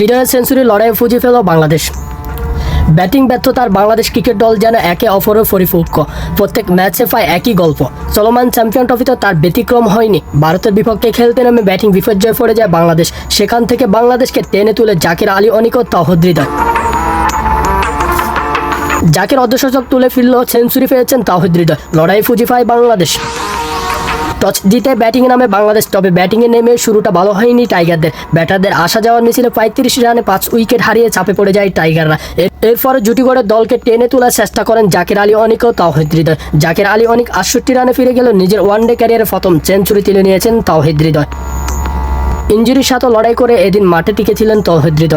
হৃদয়ের সেঞ্চুরি লড়াইয়ে Fuji fail Bangladesh. Batting ব্যর্থতার বাংলাদেশ ক্রিকেট দল যেন একে অপরের পরিপূরক প্রত্যেক ম্যাচে পায় একই গল্প। চলমান চ্যাম্পিয়ন ট্রফিতে তার ব্যতিক্রম হয়নি। ভারতের বিপক্ষে খেলতে নেমে ব্যাটিং বিপর্যয় পড়ে যায় বাংলাদেশ। সেখান থেকে বাংলাদেশকে টেনে তুলে জাকির আলী অনিক ও তহদ হৃদয়। জাকির অর্ধশতক তুলে ফিরল সেঞ্চুরি পেয়েছেন তাহিদ লড়াই ফুজি পায় বাংলাদেশ। টস জিতে ব্যাটিংয়ে নামে বাংলাদেশ, তবে ব্যাটিংয়ে নেমে শুরুটা ভালো হয়নি টাইগারদের। ব্যাটারদের আসা যাওয়ার মিছিলে পঁয়ত্রিশ রানে পাঁচ উইকেট হারিয়ে চাপে পড়ে যায় টাইগাররা। এর- এরপরে জুটি করে দলকে টেনে তোলার চেষ্টা করেন জাকির আলী অনিক ও তাওহিদ হৃদয়। জাকির আলী অনিক আটষট্টি রানে ফিরে গেল নিজের ওয়ানডে ক্যারিয়ারে প্রথম সেঞ্চুরি তুলে নিয়েছেন তাওহিদ ইঞ্জুরির সাথে লড়াই করে এদিন মাঠে টিকেছিলেন তৌহিদ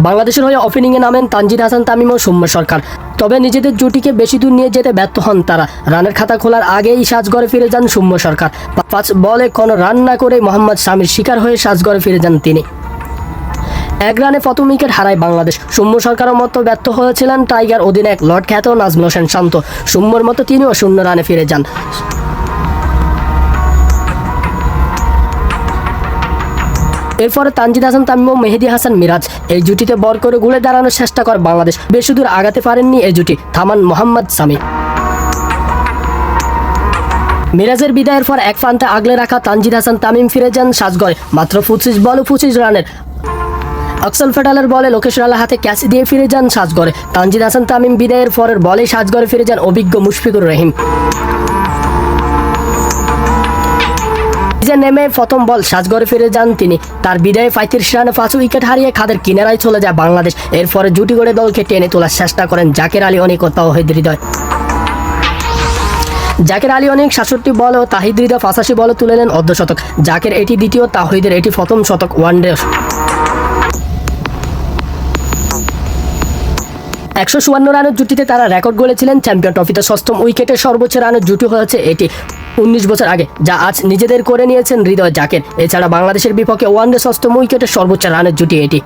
বাংলাদেশের হয়ে ওপেনিংয়ে নামেন তানজিদ হাসান, তামিম ও সৌম্য সরকার। তবে নিজেদের জুটিকে বেশি দূর নিয়ে যেতে ব্যর্থ হন তারা। রানের খাতা খোলার আগেই সাজগড়ে ফিরে যান সৌম্য সরকার। পাঁচ বলে কোনো রান না করে মোহাম্মদ শামির শিকার হয়ে সাজগড়ে ফিরে যান তিনি। এক রানে প্রথম উইকেট হারায় বাংলাদেশ। সৌম্য সরকারের মতো ব্যর্থ হয়েছিলেন টাইগার অধিনায়ক লর্ড খ্যাত নাজমুল হোসেন শান্ত। সৌম্যর মতো তিনিও শূন্য রানে ফিরে যান। এরপরে তানজিদ হাসান তামিম ও মেহেদি হাসান মিরাজ। এই জুটিতে বর করে ঘুরে দাঁড়ানোর চেষ্টা করে বাংলাদেশ। বেশি দূর আগাতে পারেননি এই জুটি, থামান মোহাম্মদ সামি। মিরাজের বিদায়ের পর এক প্রান্তে আগলে রাখা তানজিদ হাসান তামিম ফিরে যান সাজগড়ে। মাত্র পঁচিশ বল পঁচিশ রানের। আকসল ফেডালের বলে লোকেশ রালার হাতে ক্যাচ দিয়ে ফিরে যান সাজগড়ে। তানজিদ হাসান তামিম বিদায়ের পরের বলেই সাজগড়ে ফিরে যান অভিজ্ঞ মুশফিকুর রহিম। নিজে নেমে প্রথম বল সাজগড়ে ফিরে যান তিনি। তার বিদায়ে পঁয়ত্রিশ রানে পাঁচ উইকেট হারিয়ে খাদের কিনারায় চলে যায় বাংলাদেশ। এরপরে জুটি করে দলকে টেনে তোলার চেষ্টা করেন জাকের আলী অনেক তাওহিদ হৃদয়। জাকের আলী অনেক সাতষট্টি বল ও তাহিদ হৃদয় পাঁচাশি বলে তুলে নেন অর্ধশতক। জাকের এটি দ্বিতীয় তাহিদের এটি প্রথম শতক ওয়ানডে। একশো চুয়ান্ন রানের জুটিতে তারা রেকর্ড গড়েছিলেন চ্যাম্পিয়ন ট্রফিতে। ষষ্ঠম উইকেটে সর্বোচ্চ রানের জুটি হয়েছে এটি। উনিশ বছর আগে, যা আজ নিজেদের করে নিয়েছেন হৃদয় জাকের। এছাড়া বাংলাদেশের বিপক্ষে ওয়ানডে ষষ্ঠম উইকেটে সর্বোচ্চ রানের জুটি এটি।